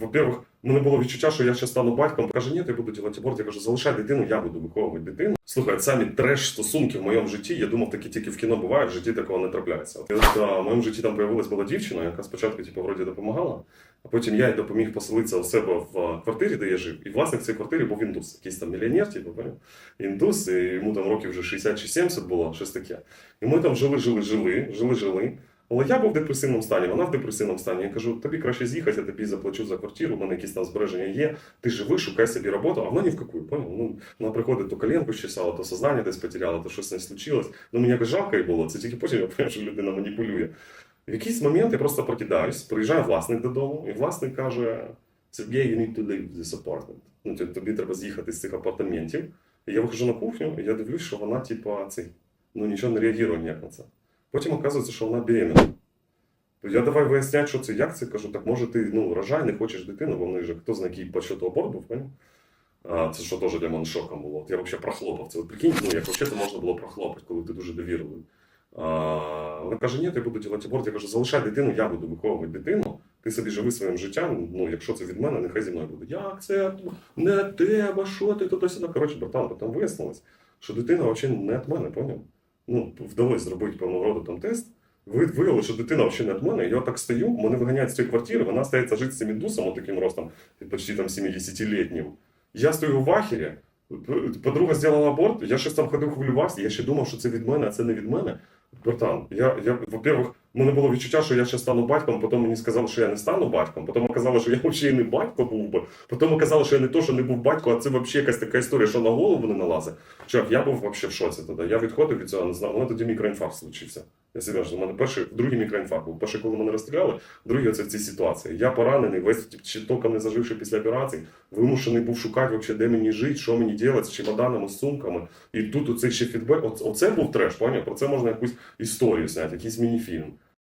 во-первых, мене було відчуття, що я ще стану батьком. Каже, ні, я буду робити аборт. Я кажу, залишай дитину, я буду виховувати дитину. Слухай, самі треш стосунки в моєму житті. Я думав, такі тільки в кіно бувають, в житті такого не трапляється. І от а, в моєму житті там появилась була дівчина, яка спочатку, типу, вроді допомагала, а потім я їй допоміг поселитися у себе в квартирі, де я жив. І власник цієї квартири був індус, якийсь там мільйонер, типу, поняв? індус, і йому там років вже 60 чи 70 було, щось таке. І ми там жили, жили, жили, жили, жили. Але я був в депресивному стані, вона в депресивному стані. Я кажу, тобі краще з'їхати, я тобі заплачу за квартиру, у мене якісь там збереження є. Ти живи, шукай собі роботу, а вона ні в яку, поняв? Ну, вона приходить, то коленку щесала, то сознання десь потеряла, то щось не случилось. Ну мені якось жалко їй було, це тільки потім я поняв, що людина маніпулює. В якийсь момент я просто прокидаюсь, приїжджає власник додому, і власник каже: Сергій, you need to leave this apartment. Ну, тобі- треба з'їхати з цих апартаментів. І я виходжу на кухню, і я дивлюсь, що вона, типа, цей, ну нічого не реагує ніяк на це. Потім оказується, що вона беременна. То я давай виясняти, що це, як це. Кажу, так може ти ну, рожай, не хочеш дитину, бо в них же хто знає, який по аборт був, поняв? А, це що теж для мене шоком було. От я взагалі прохлопав це. Прикинь, ну як взагалі це можна було прохлопати, коли ти дуже довірливий. А, вона каже, ні, я буду робити аборт. Я кажу, залишай дитину, я буду виховувати дитину. Ти собі живи своїм життям. Ну, якщо це від мене, нехай зі мною буде. Як це не тебе, що ти туди сюди. Коротше, братан, потім вияснилось, що дитина взагалі не від мене, поняв? Ну, вдалося зробити певного роду там тест. Ви- Виявилося, що дитина взагалі не від мене. Я так стою, мене виганяють з цієї квартири, вона стається жити з цим індусом, таким ростом, почти там 70-літнім. Я стою в вахері, подруга зробила аборт, я щось там ходив, хвилювався, я ще думав, що це від мене, а це не від мене. Братан, я, я во-первых, мене було відчуття, що я ще стану батьком, потім мені сказали, що я не стану батьком, потім оказалося, що я взагалі не батько був би, потім оказалося, що я не то, що не був батько, а це взагалі якась така історія, що на голову не налазить. Чувак, я був взагалі в шоці тоді. Я відходив від цього, не знав. У мене тоді мікроінфаркт случився. Я серйозно, у мене перший, другий мікроінфаркт був. Перший, коли мене розстріляли, другий оце в цій ситуації. Я поранений, весь ще толком не заживши після операції, вимушений був шукати, вообще, де мені жити, що мені робити з чемоданами, з сумками. І тут оцей ще фідбек. Оце був треш, поняв? Про це можна якусь історію зняти, якийсь мініфільм.